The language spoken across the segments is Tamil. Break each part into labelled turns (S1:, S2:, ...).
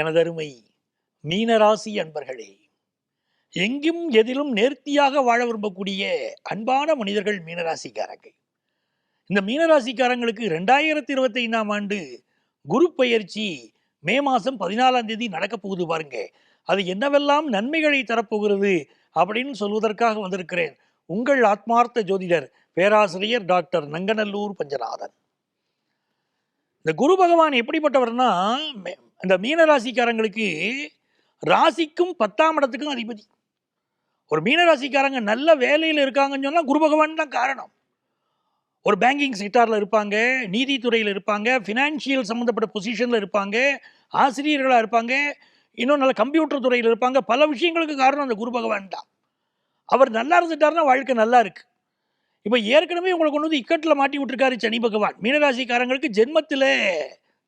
S1: எனதருமை மீனராசி அன்பர்களே எங்கும் எதிலும் நேர்த்தியாக வாழ விரும்பக்கூடிய அன்பான மனிதர்கள் மீனராசிக்காரங்க இந்த மீனராசிக்காரங்களுக்கு ரெண்டாயிரத்தி இருபத்தி ஐந்தாம் ஆண்டு குரு பயிற்சி மே மாதம் பதினாலாம் தேதி நடக்க போகுது பாருங்க. அது என்னவெல்லாம் நன்மைகளை தரப்போகிறது அப்படின்னு சொல்வதற்காக வந்திருக்கிறேன். உங்கள் ஆத்மார்த்த ஜோதிடர் பேராசிரியர் டாக்டர் நங்கநல்லூர் பஞ்சநாதன். இந்த குரு பகவான் எப்படிப்பட்டவர்னா அந்த மீனராசிக்காரங்களுக்கு ராசிக்கும் பத்தாம் இடத்துக்கும் அதிபதி. ஒரு மீனராசிக்காரங்க நல்ல வேலையில் இருக்காங்கன்னு சொன்னால் குரு பகவான் தான் காரணம். ஒரு பேங்கிங் செக்டாரில் இருப்பாங்க நீதித்துறையில் இருப்பாங்க ஃபினான்ஷியல் சம்மந்தப்பட்ட பொசிஷனில் இருப்பாங்க ஆசிரியர்களாக இருப்பாங்க இன்னும் நல்ல கம்ப்யூட்டர் துறையில் இருப்பாங்க. பல விஷயங்களுக்கு காரணம் அந்த குரு பகவான் தான். அவர் நல்லா இருந்துட்டாருன்னா வாழ்க்கை நல்லா இருக்குது இப்போ ஏற்கனவே உங்களை கொண்டு வந்து இக்கட்டில் மாட்டி விட்டுருக்காரு சனி பகவான். மீனராசிக்காரங்களுக்கு ஜென்மத்தில்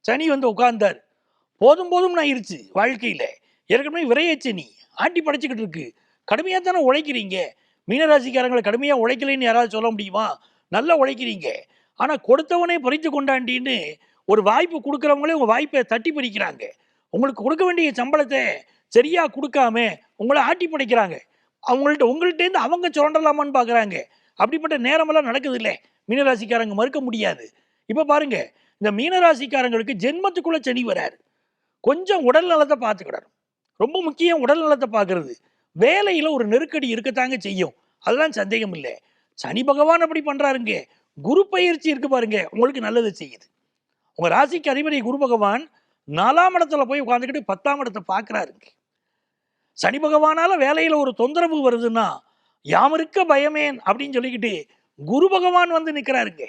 S1: சனி வந்து உட்கார்ந்தார். போதும் போதும் ஆயிருச்சு வாழ்க்கையில். ஏற்கனவே விரையாச்சு நீ. ஆட்டி படைச்சிக்கிட்டு இருக்கு. கடுமையாக தானே உழைக்கிறீங்க. மீனராசிக்காரங்களை கடுமையாக உழைக்கலைன்னு யாராவது சொல்ல முடியுமா? நல்லா உழைக்கிறீங்க. ஆனால் கொடுத்தவனே பறித்து கொண்டாண்டின்னு ஒரு வாய்ப்பு கொடுக்குறவங்களே உங்கள் வாய்ப்பை தட்டி பறிக்கிறாங்க உங்களுக்கு கொடுக்க வேண்டிய சம்பளத்தை சரியாக கொடுக்காம உங்களை ஆட்டி படைக்கிறாங்க. அவங்கள்ட்ட உங்கள்கிட்டேருந்து அவங்க சுரண்டலாமான்னு பார்க்குறாங்க அப்படிப்பட்ட நேரமெல்லாம் நடக்குது இல்லை மீனராசிக்காரங்க மறுக்க முடியாது. இப்போ பாருங்க இந்த மீனராசிக்காரங்களுக்கு ஜென்மத்துக்குள்ளே சனி வராரு. கொஞ்சம் உடல் நலத்தை பார்த்துக்கிடணும். ரொம்ப முக்கியம் உடல் நலத்தை பார்க்கறது. வேலையில் ஒரு நெருக்கடி இருக்கத்தாங்க செய்யும். அதெல்லாம் சந்தேகம் இல்லை. சனி பகவான் அப்படி பண்ணுறாருங்க குரு பயிற்சி இருக்கு பாருங்க. உங்களுக்கு நல்லது செய்யுது. உங்கள் ராசிக்கு அதிபதி குரு பகவான் நாலாம் இடத்துல போய் உட்காந்துக்கிட்டு பத்தாம் இடத்தை பார்க்குறாருங்க. சனி பகவானால் வேலையில் ஒரு தொந்தரவு வருதுன்னா யாமிருக்க பயமேன் அப்படின்னு சொல்லிக்கிட்டு குரு பகவான் வந்து நிற்கிறாருங்க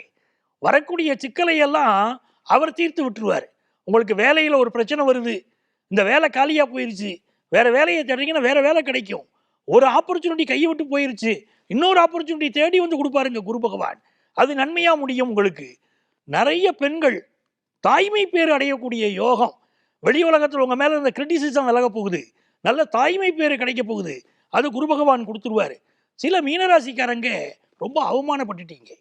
S1: வரக்கூடிய சிக்கலை எல்லாம் அவர் தீர்த்து விட்டுருவார். உங்களுக்கு வேலையில் ஒரு பிரச்சனை வருது. இந்த வேலை காலியாக போயிருச்சு. வேறு வேலையை தேடுறீங்கன்னா வேறு வேலை கிடைக்கும். ஒரு ஆப்பர்ச்சுனிட்டி கையை விட்டு போயிருச்சு. இன்னொரு ஆப்பர்ச்சுனிட்டி தேடி வந்து கொடுப்பாருங்க குரு பகவான். அது நன்மையாக முடியும் உங்களுக்கு. நிறைய பெண்கள் தாய்மை பேர் அடையக்கூடிய யோகம். வெளி உலகத்தில் உங்கள் மேலே இருந்த கிரிட்டிசிசம் விலக போகுது. நல்ல தாய்மை பேர் கிடைக்க போகுது. அது குரு பகவான் கொடுத்துருவாரு. சில மீனராசிக்காரங்க ரொம்ப அவமானப்பட்டுட்டீங்க.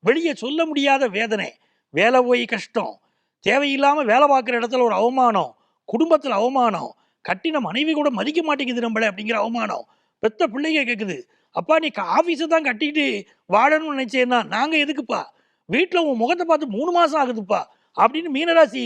S1: வெளியே சொல்ல முடியாத வேதனை. வேலை போய் கஷ்டம். தேவையில்லாமல் வேலை பார்க்குற இடத்துல ஒரு அவமானம் குடும்பத்தில் அவமானம் கட்டின மனைவி கூட மதிக்க மாட்டேங்குது நம்மளே அப்படிங்கிற அவமானம். பெத்த பிள்ளைங்க கேட்குது அப்பா நீ ஆஃபீஸை தான் கட்டிட்டு வாழணும்னு நினைச்சேன்னா நாங்கள் எதுக்குப்பா? வீட்டில் உன் முகத்தை பார்த்து மூணு மாதம் ஆகுதுப்பா அப்படின்னு மீனராசி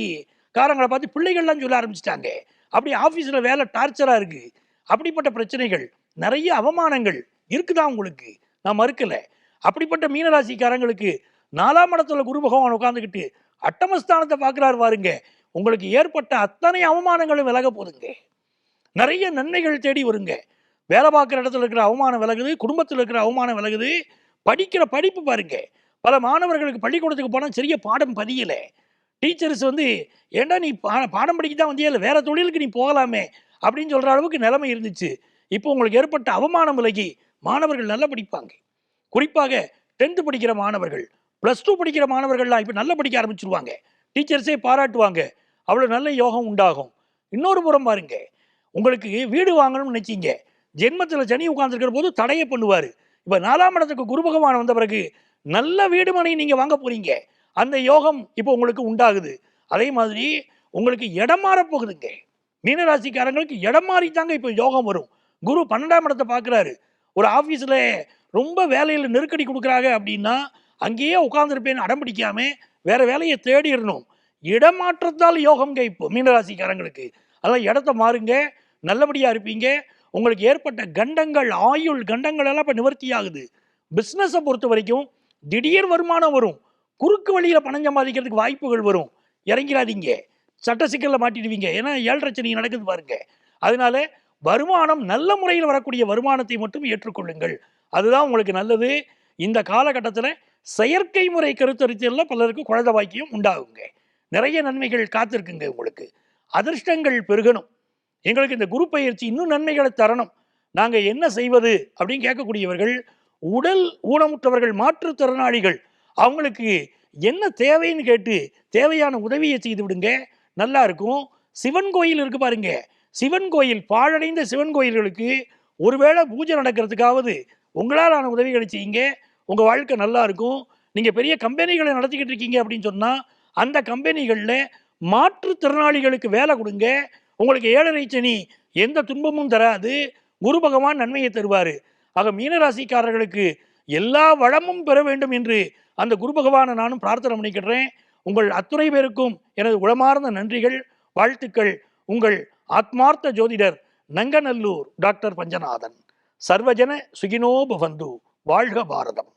S1: காரங்களை பார்த்து பிள்ளைகள்லாம் சொல்ல ஆரம்பிச்சிட்டாங்க. அப்படி ஆஃபீஸில் வேலை டார்ச்சராக இருக்குது அப்படிப்பட்ட பிரச்சனைகள் நிறைய அவமானங்கள் இருக்குதா உங்களுக்கு? நான் மறுக்கலை. அப்படிப்பட்ட மீனராசிக்காரங்களுக்கு நாலாம் இடத்துல குரு பகவான் உட்காந்துக்கிட்டு அட்டமஸ்தானத்தை பார்க்குறாரு பாருங்க. உங்களுக்கு ஏற்பட்ட அத்தனை அவமானங்களும் விலக போதுங்க நிறைய நன்மைகள் தேடி வருங்க. வேலை பார்க்குற இடத்துல இருக்கிற அவமானம் விலகுது குடும்பத்தில் இருக்கிற அவமானம் விலகுது. படிக்கிற படிப்பு பாருங்க. பல மாணவர்களுக்கு பள்ளிக்கூடத்துக்கு போனால் சரியா பாடம் பதியலை. டீச்சர்ஸ் வந்து ஏண்டா நீ பா பாடம் படிக்க தான் வந்தியா? இல்லை வேற தொழிலுக்கு நீ போகலாமே? அப்படின்னு சொல்கிற அளவுக்கு நிலைமை இருந்துச்சு. இப்போ உங்களுக்கு ஏற்பட்ட அவமானம் விலகி மாணவர்கள் நல்லா படிப்பாங்க. குறிப்பாக டென்த்து படிக்கிற மாணவர்கள். ப்ளஸ் டூ படிக்கிற மாணவர்கள்லாம் இப்போ நல்லா படிக்க ஆரம்பிச்சிருவாங்க. டீச்சர்ஸே பாராட்டுவாங்க. அவ்வளோ நல்ல யோகம் உண்டாகும். இன்னொரு புறம் பாருங்க. உங்களுக்கு வீடு வாங்கணும்னு நினைச்சிங்க. ஜென்மத்தில் சனி உட்காந்துருக்கிற போது தடையை பண்ணுவார். இப்போ நாலாம் இடத்துக்கு குரு பகவான் வந்த பிறகு நல்ல வீடு மனை நீங்கள் வாங்க போகிறீங்க அந்த யோகம் இப்போ உங்களுக்கு உண்டாகுது. அதே மாதிரி உங்களுக்கு இடம் மாறப் போகுதுங்க. மீனராசிக்காரங்களுக்கு இடம் மாறி தாங்க இப்போ யோகம் வரும். குரு பன்னெண்டாம் இடத்தை பார்க்குறாரு ஒரு ஆஃபீஸில் ரொம்ப வேலையில் நெருக்கடி கொடுக்குறாங்க அப்படின்னா அங்கேயே உட்காந்துருப்பேன் அடம் பிடிக்காம வேற வேலையை தேடிடணும். இடமாற்றத்தால் யோகம் இப்போ மீனராசிக்காரங்களுக்கு. அதெல்லாம் இடத்த மாறுங்க நல்லபடியாக இருப்பீங்க. உங்களுக்கு ஏற்பட்ட கண்டங்கள் ஆயுள் கண்டங்கள் எல்லாம் இப்போ நிவர்த்தி ஆகுது. பிஸ்னஸை பொறுத்த வரைக்கும் திடீர் வருமானம் வரும். குறுக்கு வழியில் பணம் சம்பாதிக்கிறதுக்கு வாய்ப்புகள் வரும். இறங்கிறாதீங்க சட்ட சிக்கலில் மாட்டிடுவீங்க. ஏன்னா ஏழரை சனி நடக்குது பாருங்க. அதனால வருமானம் நல்ல முறையில் வரக்கூடிய வருமானத்தை மட்டும் ஏற்றுக்கொள்ளுங்கள். அதுதான் உங்களுக்கு நல்லது. இந்த காலகட்டத்தில் செயற்கை முறை கருத்தரித்தலில் பலருக்கு குழந்தை பாக்கியம் உண்டாகுங்க. நிறைய நன்மைகள் காத்திருக்குங்க உங்களுக்கு. அதிர்ஷ்டங்கள் பெருகணும். எங்களுக்கு இந்த குரு பயிற்சி இன்னும் நன்மைகளை தரணும். நாங்கள் என்ன செய்வது அப்படின்னு கேட்கக்கூடியவர்கள் உடல் ஊனமுற்றவர்கள் மாற்றுத்திறனாளிகள் அவங்களுக்கு என்ன தேவைன்னு கேட்டு தேவையான உதவியை செய்து விடுங்க. நல்லா இருக்கும். சிவன் கோயில் இருக்கு பாருங்க. சிவன் கோயில் பாழடைந்த சிவன் கோயில்களுக்கு ஒருவேளை பூஜை நடக்கிறதுக்காவது உங்களாலான உதவிகளை செய்யுங்க. உங்கள் வாழ்க்கை நல்லா இருக்கும். நீங்கள் பெரிய கம்பெனிகளை நடத்திக்கிட்டு இருக்கீங்க அப்படின்னு சொன்னால் அந்த கம்பெனிகளில் மாற்றுத்திறனாளிகளுக்கு வேலை கொடுங்க. உங்களுக்கு ஏழரை சனி எந்த துன்பமும் தராது. குரு பகவான் நன்மையை தருவார். ஆக மீனராசிக்காரர்களுக்கு எல்லா வளமும் பெற வேண்டும் என்று அந்த குரு பகவானை நானும் பிரார்த்தனை பண்ணிக்கிறேன் உங்கள் அத்துணை பேருக்கும் எனது உளமார்ந்த நன்றிகள். வாழ்த்துக்கள். உங்கள் ஆத்மார்த்த ஜோதிடர் நங்கநல்லூர் டாக்டர் பஞ்சநாதன். சர்வஜன சுகினோபவந்து வாழ்க பாரதம்.